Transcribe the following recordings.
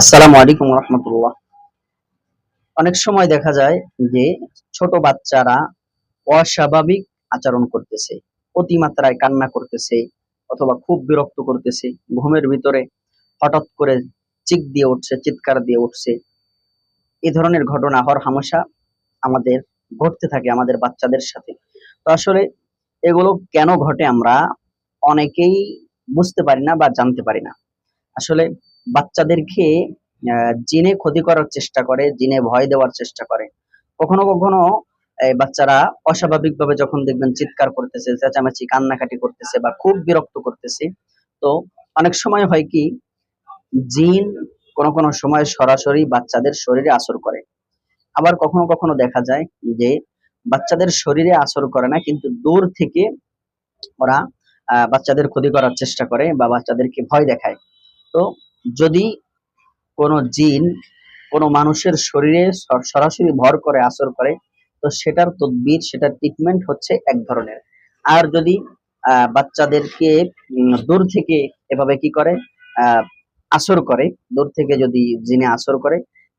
আসসালামু আলাইকুম রহমতুল্লাহ অনেক সময় দেখা যায় যে ছোট বাচ্চারা অস্বাভাবিক আচরণ করতেছে, অতিমাত্রায় কান্না করতেছে অথবা খুব বিরক্ত করতেছে, ঘুমের ভিতরে হঠাৎ করে চিক দিয়ে উঠছে, চিৎকার দিয়ে উঠছে। এই ধরনের ঘটনা, হর হামেশা আমাদের ঘটতে থাকে আমাদের বাচ্চাদের সাথে। তো আসলে এগুলো কেন ঘটে আমরা অনেকেই বুঝতে পারি না বা জানতে পারি না। আসলে বাচ্চাদেরকে জিনে ক্ষতি করার চেষ্টা করে, জিনে ভয় দেওয়ার চেষ্টা করে। কখনো কখনো বাচ্চারা অস্বাভাবিকভাবে যখন দেখবেন চিৎকার করতেছে, চেঁচামেচি, কান্নাকাটি করতেছে বা খুব বিরক্ত করতেছে, তো অনেক সময় হয় কি, জিন কোনো কোনো সময় সরাসরি বাচ্চাদের শরীরে আসর করে। আবার কখনো কখনো দেখা যায় যে, বাচ্চাদের শরীরে আসর করে না, কিন্তু দূর থেকে ওরা বাচ্চাদের ক্ষতি করার চেষ্টা করে বা বাচ্চাদেরকে ভয় দেখায়। তো যদি কোনো জিন কোনো মানুষের শরীরে সরাসরি ভর করে, আসর করে, তো সেটার তদবির, সেটার ট্রিটমেন্ট হচ্ছে এক ধরনের। আর যদি বাচ্চাদেরকে দূর থেকে এভাবে কি করে আসর করে, দূর থেকে যদি জিনে আসর করে,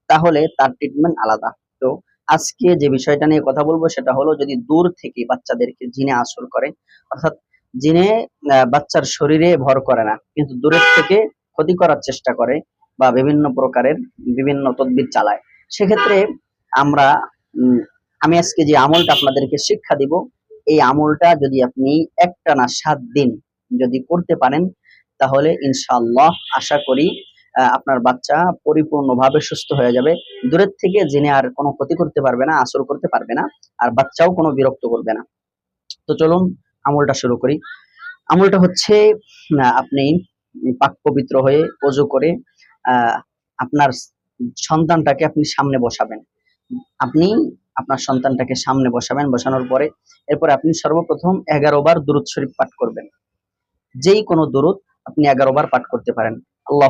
তাহলে তার ট্রিটমেন্ট আলাদা। তো আজকে যে বিষয়টা নিয়ে কথা বলব, সেটা হলো যদি দূর থেকে বাচ্চাদেরকে জিনে আসর করে, অর্থাৎ জিনে বাচ্চার শরীরে ভর করে না, কিন্তু দূরের থেকে ক্ষতি করার চেষ্টা করে বা বিভিন্ন প্রকারের বিভিন্ন তদবির চালায়। সেক্ষেত্রে আমরা আমি আজকে যে আমলটা আপনাদেরকে শিক্ষা দিব, এই আমলটা যদি আপনি একটানা সাত দিন যদি করতে পারেন, তাহলে ইনশাআল্লাহ আশা করি আপনার বাচ্চা পরিপূর্ণভাবে সুস্থ হয়ে যাবে। দূরের থেকে জেনে আর কোনো ক্ষতি করতে পারবে না, আসর করতে পারবে না, আর বাচ্চাও কোনো বিরক্ত করবে না। তো চলুন আমলটা শুরু করি। আমলটা হচ্ছে আপনি পাক পবিত্র হয়ে অজু করে আপনার সন্তানটাকে আপনি সামনে বসাবেন। আপনি আপনার সন্তানটাকে সামনে বসাবেন, বসানোর পরে এরপরে আপনি সর্বপ্রথম এগারো বার দুরুদ শরীফ পাঠ করবেন। যেই কোনো দুরুদ আপনি এগারো বার পাঠ করতে পারেন। আল্লাহ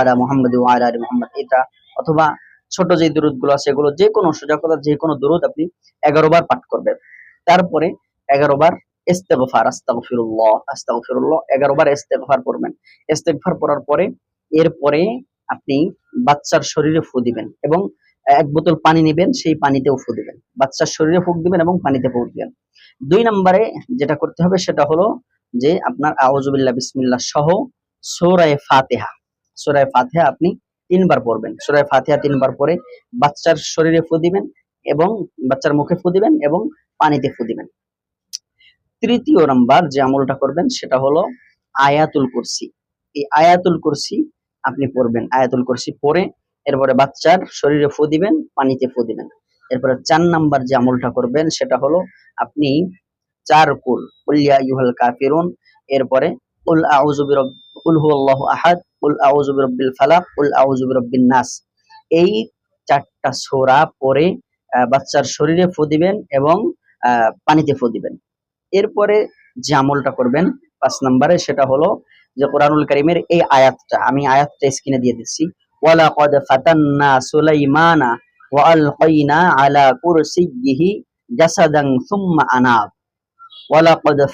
আলা মোহাম্মদ আলা মুহাম্মাদ, এটা অথবা ছোট যে দুরুদগুলো আছে এগুলো যে কোনো সোজা কথা যে কোনো দুরুদ আপনি এগারো বার পাঠ করবেন। তারপরে এগারো বার ইস্তেগফার, আস্তাগফিরুল্লাহ আস্তাগফিরুল্লাহ বার ইস্তেগফার করবেন ইস্তেগফার করার পরে, এরপরে আপনি বাচ্চার শরীরে ফু দিবেন এবং এক বোতল পানি নেবেন, সেই পানিতেও ফু দিবেন। বাচ্চার শরীরে ফুক দিবেন এবং পানিতে ফুক দিবেন। দুই নম্বরে যেটা করতে হবে, সেটা হলো যে আপনার আউজুবিল্লাহ বিসমিল্লাহ সহ সূরায়ে ফাতেহা। সোরায় ফাতেহা আপনি তিনবার পড়বেন। সোরায় ফাতেহা তিনবার পরে বাচ্চার শরীরে ফু দিবেন এবং বাচ্চার মুখে ফু দিবেন এবং পানিতে ফু দিবেন। তৃতীয় নাম্বার যে আমলটা করবেন সেটা হলো আয়াতুল কুরসি। এই আয়াতুল কুরসি আপনি পড়বেন। আয়াতুল কুরসি পড়ে এরপরে বাচ্চার শরীরে ফু দিবেন, পানিতে ফু দিবেন। এরপরে চার নাম্বার যে আমলটা করবেন সেটা হলো আপনি চার কুল উলিয়া ইউহাল কাফিরুন, এরপরে উল আউযু বিরাব কুল হুয়াল্লাহু আহাদ উল আউযু বিরাব্বিল ফালাক উল আউযু বিরাব্বিন নাস। এই চারটা সোরা পরে বাচ্চার শরীরে ফু দিবেন এবং পানিতে ফু দিবেন। এরপরে যে আমলটা করবেন, পাঁচ নম্বরে সেটা হলো যে কোরআনুল কারীমের এই আয়াতটা, আমি আয়াতটা স্ক্রিনে দিয়ে দিচ্ছি। ফাতান্না সুলাইমানা ওয়া আলকাইনা আলা জাসাদান সুম্মা আনাব।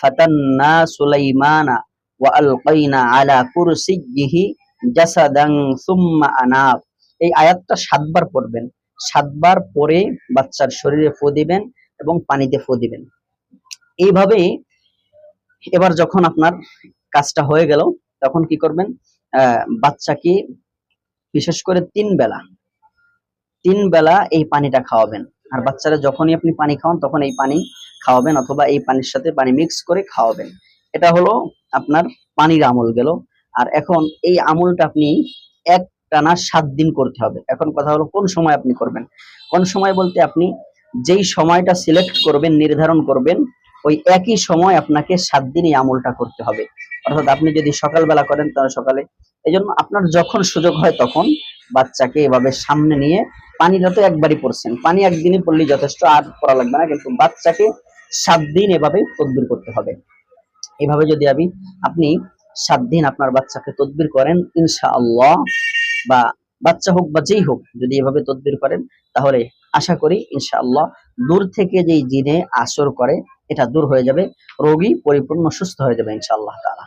ফাতান্না সুলাইমানা ওয়া আলকাইনা আলা জাসাদান সুম্মা আনাব। এই আয়াতটা সাতবার পড়বেন। সাতবার পরে বাচ্চার শরীরে ফু দিবেন এবং পানিতে ফু দিবেন। এইভাবে এবার যখন আপনার কাজটা হয়ে গেল, তখন কি করবেন? বাচ্চাকে বিশেষ করে তিন বেলা তিন বেলা এই পানিটা খাওয়াবেন। আর বাচ্চারা যখনই আপনি পানি খাওয়ান, তখন এই পানি খাওয়াবেন অথবা এই পানির সাথে পানি মিক্স করে খাওয়াবেন। এটা হলো আপনার পানির আমল গেল। আর এখন এই আমলটা আপনি এক টানা সাত দিন করতে হবে। এখন কথা হলো কোন সময় আপনি করবেন? কোন সময় বলতে আপনি যেই সময়টা সিলেক্ট করবেন, নির্ধারণ করবেন ওই একই সময় আপনাকে সাত দিন এই আমলটা করতে হবে। অর্থাৎ আপনি যদি সকালবেলা করেন তাহলে সকালে। এই জন্য আপনার যখন সুযোগ হয় তখন বাচ্চাকে এভাবে সামনে নিয়ে পানিটা তো একবারই পড়ছেন। পানি একদিনই পড়লেই যথেষ্ট, আর পড়া লাগবে না। কিন্তু বাচ্চাকে সাত দিন এভাবে তদবির করতে হবে। এভাবে যদি আমি, আপনি সাত দিন আপনার বাচ্চাকে তদবির করেন, ইনশাআল্লাহ, বা বাচ্চা হোক বা যেই হোক, যদি এভাবে তদবির করেন, তাহলে আশা করি, ইনশাআল্লাহ দূর থেকে যেই জিনে আসর করে, এটা দূর হয়ে যাবে, রোগী পরিপূর্ণ সুস্থ হয়ে যাবে ইনশাআল্লাহ তাআলা।